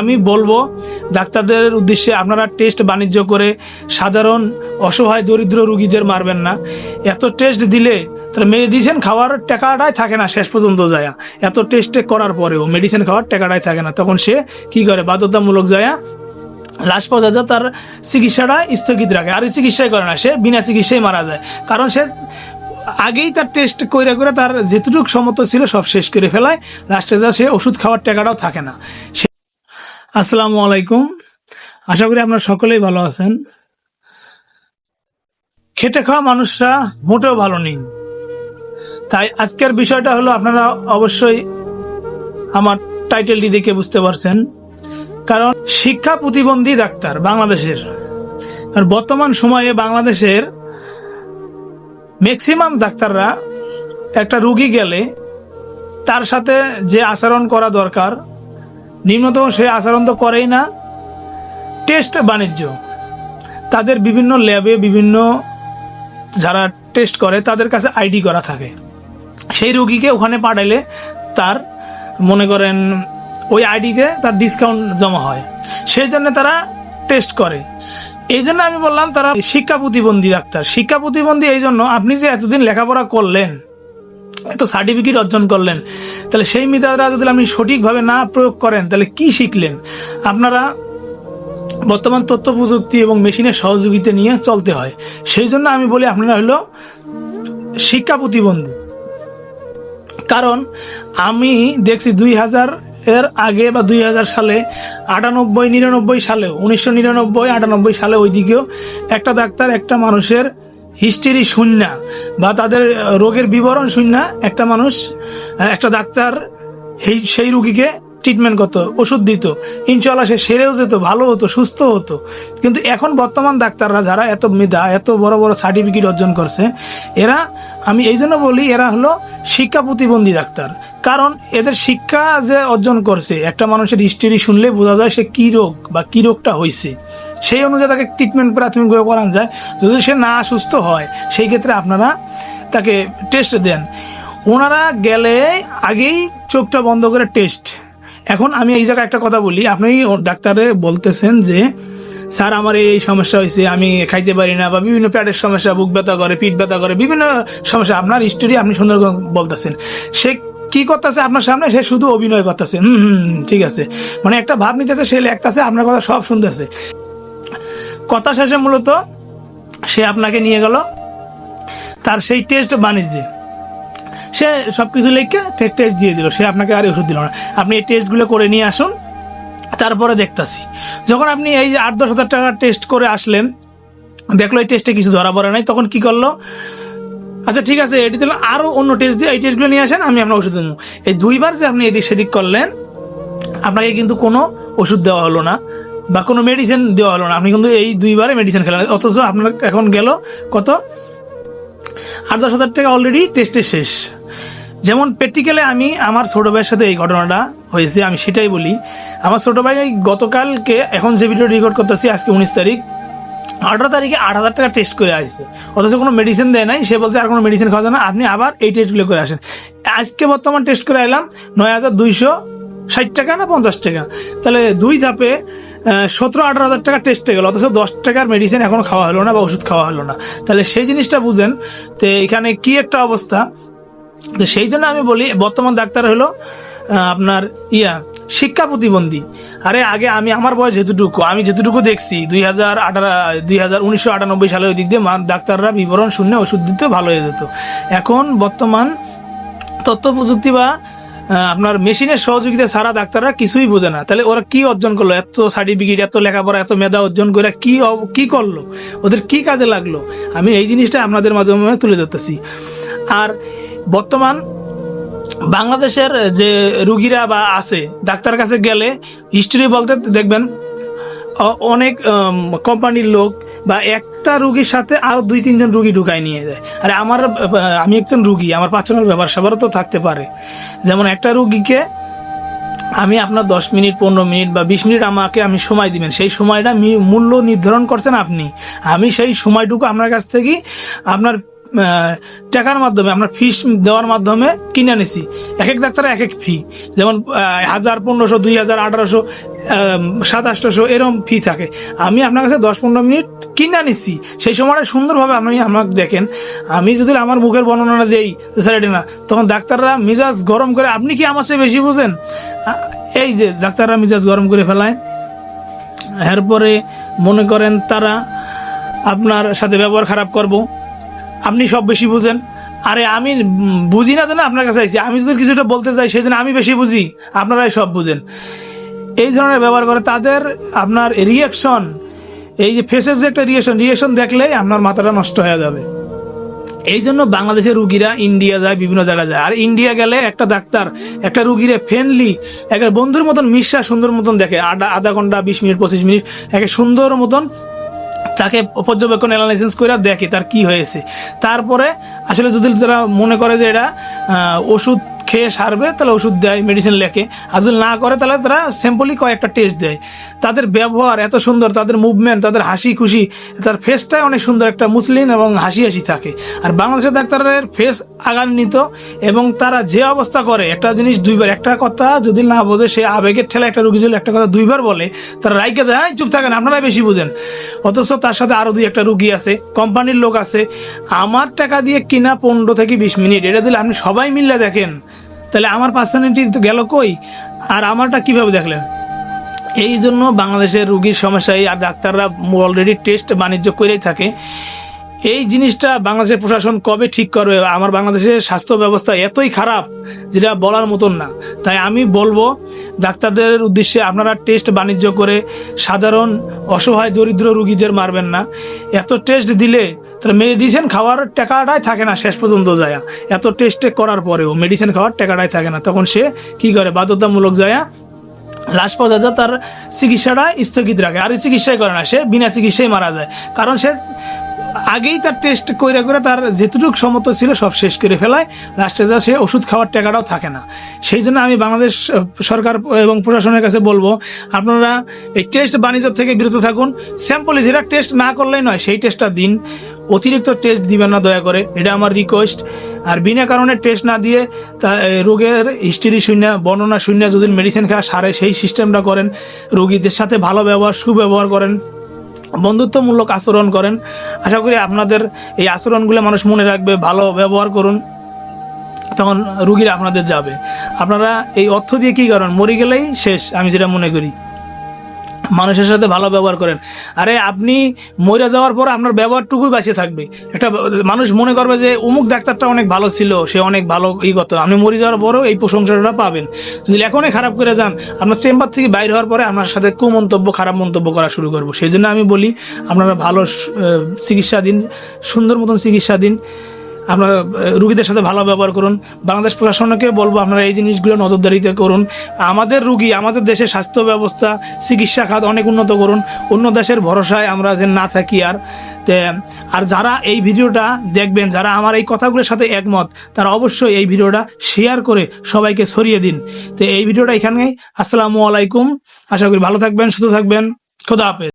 আমি বলব, ডাক্তারদের উদ্দেশ্যে আপনারা টেস্ট বাণিজ্য করে সাধারণ অসহায় দরিদ্র রুগীদের মারবেন না। এত টেস্ট দিলে তার মেডিসিন খাওয়ার টাকাটাই থাকে না শেষ পর্যন্ত যায়। এত টেস্ট করার পরেও মেডিসিন খাওয়ার টাকাটাই থাকে না। তখন সে কি করে? বাধ্যতামূলক যায় লাস্ট পর্যন্ত তার চিকিৎসাটা স্থগিত রাখে। আর চিকিৎসাই করে না, সে বিনা চিকিৎসায় মারা যায়। কারণ সে আগেই তার টেস্ট করে করে তার যেটুকু সমত ছিল সব শেষ করে ফেলায়। লাস্টে যা সে ওষুধ খাওয়ার টাকাটাও থাকে না। আসসালামু আলাইকুম। আশা করি আপনারা সকলেই ভালো আছেন। খেটে খাওয়া মানুষরা মোটেও ভালো নেই। তাই আজকের বিষয়টা হলো, আপনারা অবশ্যই আমার টাইটেলটি দেখে বুঝতে পারছেন। কারণ শিক্ষা প্রতিবন্ধী ডাক্তার বাংলাদেশের আর বর্তমান সময়ে বাংলাদেশের ম্যাক্সিমাম ডাক্তাররা একটা রুগী গেলে তার সাথে যে আচরণ করা দরকার নিম্নতম সে আচরণ তো করেই না। টেস্ট বাণিজ্য। তাদের বিভিন্ন ল্যাবে বিভিন্ন যারা টেস্ট করে, তাদের কাছে আইডি করা থাকে। সেই রুগীকে ওখানে পাঠাইলে তার, মনে করেন, ওই আইডিতে তার ডিসকাউন্ট জমা হয়। সেই জন্য তারা টেস্ট করে। এই জন্য আমি বললাম, তারা শিক্ষা প্রতিবন্ধী ডাক্তার। শিক্ষা প্রতিবন্ধী এই জন্য আপনি যে এতদিন লেখাপড়া করলেন এত সার্টিফিকেট অর্জন করলেন। তাহলে সেই মিটারটা যদি আপনি সঠিকভাবে না প্রয়োগ করেন, তাহলে কি শিখলেন? আপনারা বর্তমান তথ্য প্রযুক্তি এবং মেশিনের সহযোগিতা নিয়ে চলতে হয়। সেই জন্য আমি বলি আপনারা হলো শিক্ষা প্রতিবন্ধী। কারণ আমি দেখছি দুই হাজার এর আগে বা দুই হাজার সালে, আটানব্বই, নিরানব্বই সালে উনিশশো নিরানব্বই, আটানব্বই সালে ওইদিকেও একটা ডাক্তার, একটা মানুষের হিস্ট্রি শূন্য বা তাদের রোগের বিবরণ শূন্য একটা মানুষ একটা ডাক্তার সেই রুগীকে ট্রিটমেন্ট করতো, ওষুধ দিত। ইনশাল্লাহ সে সেরেও যেত, ভালো হতো, সুস্থ হতো। কিন্তু এখন বর্তমান ডাক্তাররা যারা এত মেধা, এত বড় বড় সার্টিফিকেট অর্জন করছে, এরা, আমি এই জন্য বলি, এরা হলো শিক্ষা প্রতিবন্ধী ডাক্তার। কারণ এদের শিক্ষা যে অর্জন করছে, একটা মানুষের হিস্ট্রি শুনলে বোঝা যায় সে কী রোগ বা কী রোগটা হয়েছে সেই অনুযায়ী তাকে ট্রিটমেন্ট প্রাথমিকভাবে করানো যায়। যদি সে না সুস্থ হয় সেই ক্ষেত্রে আপনারা তাকে টেস্ট দেন। ওনারা গেলে আগেই চোখটা বন্ধ করে টেস্ট এখন আমি এই জায়গায় একটা কথা বলি আপনি ডাক্তারে বলতেছেন যে স্যার আমার এই সমস্যা হয়েছে আমি খাইতে পারি না বা বিভিন্ন প্যাডের সমস্যা বুক ব্যথা করে পিঠ ব্যথা করে বিভিন্ন সমস্যা। আপনার স্টোরি আপনি সুন্দর বলতেছেন। সে কি করতেছে আপনার সামনে? সে শুধু অভিনয় করতেছে। হুম, ঠিক আছে। মানে একটা ভাব নিতেছে সে লেখতেছে আপনার কথা সব শুনতেছে। কথা শেষে মূলত সে আপনাকে নিয়ে গেল। তার সেই টেস্ট বাণিজ্যে। সে সব কিছু লিখে টেস্ট দিয়ে দিল। সে আপনাকে আর ওষুধ দিল না। আপনি এই টেস্টগুলো করে নিয়ে আসুন। তারপরে দেখতাছি। যখন আপনি এই যে আট দশ হাজার টাকা টেস্ট করে আসলেন, দেখল এই টেস্টে কিছু ধরা পড়ে নাই, তখন কি করল? আচ্ছা ঠিক আছে, এটি দিলাম আরও অন্য টেস্ট দিয়ে এই টেস্টগুলো নিয়ে আসেন, আমি আপনার ওষুধ দেবো। এই দুইবার যে আপনি এদিক সেদিক করলেন, আপনাকে কিন্তু কোনো ওষুধ দেওয়া হলো না। বা কোনো মেডিসিন দেওয়া হলো না। আপনি কিন্তু এই দুইবারে মেডিসিন খেলেন। অথচ আপনার এখন গেল কত? আট দশ হাজার টাকা অলরেডি টেস্টে শেষ। যেমন প্র্যাকটিক্যালে আমি আমার ছোটো ভাইয়ের সাথে এই ঘটনাটা হয়েছে, আমি সেটাই বলি। আমার ছোটো ভাই গতকালকে এখন যে ভিডিও রেকর্ড করতেছি, আজকে উনিশ তারিখ, আঠারো তারিখে আট হাজার টাকা টেস্ট করে আসছে। অথচ কোনো মেডিসিন দেয় নাই, সে বলছে আর কোনো মেডিসিন খাওয়া যায় না, আপনি আবার এই টেস্টগুলো করে আসেন। আজকে বর্তমান টেস্ট করে এলাম নয় হাজার দুইশো ষাট টাকা না পঞ্চাশ টাকা। তাহলে দুই ধাপে সতেরো, আঠারো হাজার টাকা টেস্টে গেল, অথচ দশ টাকার মেডিসিন এখনও খাওয়া হলো না বা ওষুধ খাওয়া হলো না। তাহলে সেই জিনিসটা বুঝেন, তো এখানে কি একটা অবস্থা? তো সেই জন্য আমি বলি, বর্তমান ডাক্তার হলো আপনার ইয়া, শিক্ষা প্রতিবন্ধী। আরে আগে আমি, আমার বয়স যেটুকু আমি যেটুকু দেখছি, দুই হাজার আঠারো, দুই হাজার উনিশশো আটানব্বই সালে ওই দিক দিয়ে মা- ডাক্তাররা বিবরণ শুনে ওষুধ দিতে ভালো হয়ে যেত। এখন বর্তমান তথ্য প্রযুক্তি বা আপনার মেশিনের সহযোগিতা ছাড়া ডাক্তাররা কিছুই বোঝে না। তাহলে ওরা কি অর্জন করল? এত সার্টিফিকেট এত লেখাপড়া, এত মেধা অর্জন করে কি কি করল? ওদের কি কাজে লাগল? আমি এই জিনিসটা আপনাদের মাধ্যমে তুলে ধরতেছি। আর বর্তমান বাংলাদেশের যে রুগীরা বা আছে, ডাক্তার কাছে গেলে হিস্ট্রি বলতে দেখবেন অনেক কোম্পানির লোক বা একটা রুগীর সাথে আরও দুই, তিনজন রুগী ঢুকায় নিয়ে যায়। আর আমার আমি একজন রুগী, আমার পাঁচজনের ব্যবহার, সবারও তো থাকতে পারে। যেমন একটা রুগীকে আমি আপনার দশ মিনিট, পনেরো মিনিট বা বিশ মিনিট আমাকে আমি সময় দিবেন, সেই সময়টা মূল্য নির্ধারণ করছেন আপনি। আমি সেই সময়টুকু আপনার কাছ থেকে আপনার টাকার মাধ্যমে, আমরা ফিস দেওয়ার মাধ্যমে কিনে আনিছি। এক এক ডাক্তার এক এক ফি যেমন হাজার পনেরোশো, দুই হাজার আঠারোশো সাতাশশো এরকম ফি থাকে। আমি আপনার কাছে দশ পনেরো মিনিট কিনে আনিছি। সেই সময়টা সুন্দরভাবে আপনি আমাকে দেখেন। আমি যদি আমার মুখের বর্ণনা দেই, স্যার, এটা না। তখন ডাক্তাররা মিজাজ গরম করে, আপনি কি আমার চেয়ে বেশি বুঝেন? এই যে ডাক্তাররা মিজাজ গরম করে ফেলায়। এরপরে মনে করেন তারা আপনার সাথে ব্যবহার খারাপ করব। আপনি সব বেশি বুঝেন। আরে আমি বুঝি না তো না আপনার কাছে আইছি। আমি যদি কিছুটা বলতে চাই সেই জন্য আমি বেশি বুঝি। আপনারাই সব বুঝেন। এই ধরনের ব্যবহার করে তাদের আপনার রিয়াকশন এই যে ফেসের যে একটা রিয়েকশন রিয়েকশন দেখলেই আপনার মাথাটা নষ্ট হয়ে যাবে। এই জন্য বাংলাদেশের রুগীরা ইন্ডিয়া যায়, বিভিন্ন জায়গায় যায়। আর ইন্ডিয়া গেলে একটা ডাক্তার, একটা রুগীরে ফ্রেন্ডলি একটা বন্ধুর মতন মিশা সুন্দর মতন দেখে। আধা আধা ঘণ্টা, বিশ মিনিট, পঁচিশ মিনিট, একে সুন্দর মতন তাকে পর্যবেক্ষণ অ্যানালাইসিস করে দেখে তার কি হয়েছে। তারপরে আসলে যদি তারা মনে করে যে এটা ওষুধ খেয়ে সারবে তাহলে ওষুধ দেয় মেডিসিন লেখে। আর যদি না করে তাহলে তারা সিম্পলি কয়েকটা টেস্ট দেয়। তাদের ব্যবহার এত সুন্দর তাদের মুভমেন্ট তাদের হাসি খুশি তার ফেসটাই অনেক সুন্দর একটা মুসলিম এবং হাসি হাসি থাকে। আর বাংলাদেশের ডাক্তারের ফেস আগান্বিত এবং তারা যে অবস্থা করে একটা জিনিস দুইবার একটা কথা যদি না বোঝে সে আবেগের ঠেলা একটা রুগী যদি একটা কথা দুইবার বলে তারা রাইকে যায় "এই, চুপ থাকেন আপনারাই বেশি বুঝেন। অথচ তার সাথে আরও দুই একটা রুগী আছে কোম্পানির লোক আছে। আমার টাকা দিয়ে কিনা পনেরো থেকে বিশ মিনিট এটা দিলে আপনি সবাই মিললে দেখেন তাহলে আমার পার্সোনালিটি তো গেল কই? আর আমারটা কীভাবে দেখলেন? এই জন্য বাংলাদেশের রুগীর সমস্যায় আর ডাক্তাররা অলরেডি টেস্ট বাণিজ্য করেই থাকে। এই জিনিসটা বাংলাদেশের প্রশাসন কবে ঠিক করবে? আমার বাংলাদেশের স্বাস্থ্য ব্যবস্থা এতই খারাপ যেটা বলার মতন না। তাই আমি বলব, ডাক্তারদের উদ্দেশ্যে আপনারা টেস্ট বাণিজ্য করে সাধারণ অসহায় দরিদ্র রুগীদের মারবেন না। এত টেস্ট দিলে তাহলে মেডিসিন খাওয়ার টাকাটাই থাকে না শেষ পর্যন্ত যায়। এত টেস্টে করার পরেও মেডিসিন খাওয়ার টাকাটাই থাকে না। তখন সে কি করে? বাধ্যতামূলক যায় লাস্ট পর্যন্ত তার চিকিৎসাটা স্থগিত রাখে। আর চিকিৎসাই করে না, সে বিনা চিকিৎসায় মারা যায়। কারণ সে আগেই তার টেস্ট করে করে তার যেটুকু সমত ছিল সব শেষ করে ফেলায়। লাস্টে যা সে ওষুধ খাওয়ার টাকাটাও থাকে না। সেই জন্য আমি বাংলাদেশ সরকার এবং প্রশাসনের কাছে বলব, আপনারা এই টেস্ট বাণিজ্য থেকে বিরত থাকুন। স্যাম্পল যেটা টেস্ট না করলেই নয়, সেই টেস্টটা দিন। অতিরিক্ত টেস্ট দিবেন না, দয়া করে। এটা আমার রিকোয়েস্ট আর বিনা কারণে টেস্ট না দিয়ে তা রোগের হিস্ট্রি শূন্য, বর্ণনা শূন্য যদি মেডিসিন খাওয়া সারে, সেই সিস্টেমটা করেন। রোগীদের সাথে ভালো ব্যবহার, সুব্যবহার করেন। বন্ধুত্বমূলক আচরণ করেন। আশা করি আপনাদের এই আচরণগুলো মানুষ মনে রাখবে, ভালো ব্যবহার করুন। তখন রুগীরা আপনাদের যাবে। আপনারা এই অর্থ দিয়ে কি করেন? মরে গেলেই শেষ, আমি যেটা মনে করি। মানুষের সাথে ভালো ব্যবহার করেন। আরে আপনি মরে যাওয়ার পর আপনার ব্যবহারটুকুই বাঁচিয়ে থাকবে। একটা মানুষ মনে করবে যে, অমুক ডাক্তারটা অনেক ভালো ছিল, সে অনেক ভালো ই করতো। আপনি মরে যাওয়ার পরেও এই প্রশংসাটা পাবেন। যদি এখনই খারাপ করে যান, আপনার চেম্বার থেকে বাইর হওয়ার পরে আপনার সাথে কুমন্তব্য, খারাপ মন্তব্য করা শুরু করব। সেই জন্য আমি বলি, আপনারা ভালো চিকিৎসা দিন সুন্দর মতন চিকিৎসা দিন আপনারা রুগীদের সাথে ভালো ব্যবহার করুন। বাংলাদেশ প্রশাসনকে বলব আপনারা এই জিনিসগুলো নজরদারিতে করুন। আমাদের রুগী, আমাদের দেশের স্বাস্থ্য ব্যবস্থা, চিকিৎসা খাত অনেক উন্নত করুন। অন্য দেশের ভরসায় আমরা যে না থাকি আর। আর যারা এই ভিডিওটা দেখবেন, যারা আমার এই কথাগুলোর সাথে একমত, তারা অবশ্যই এই ভিডিওটা শেয়ার করে সবাইকে ছড়িয়ে দিন। তো, এই ভিডিওটা এখানেই। আসসালামু আলাইকুম। আশা করি ভালো থাকবেন, সুস্থ থাকবেন। খোদা হাফেজ।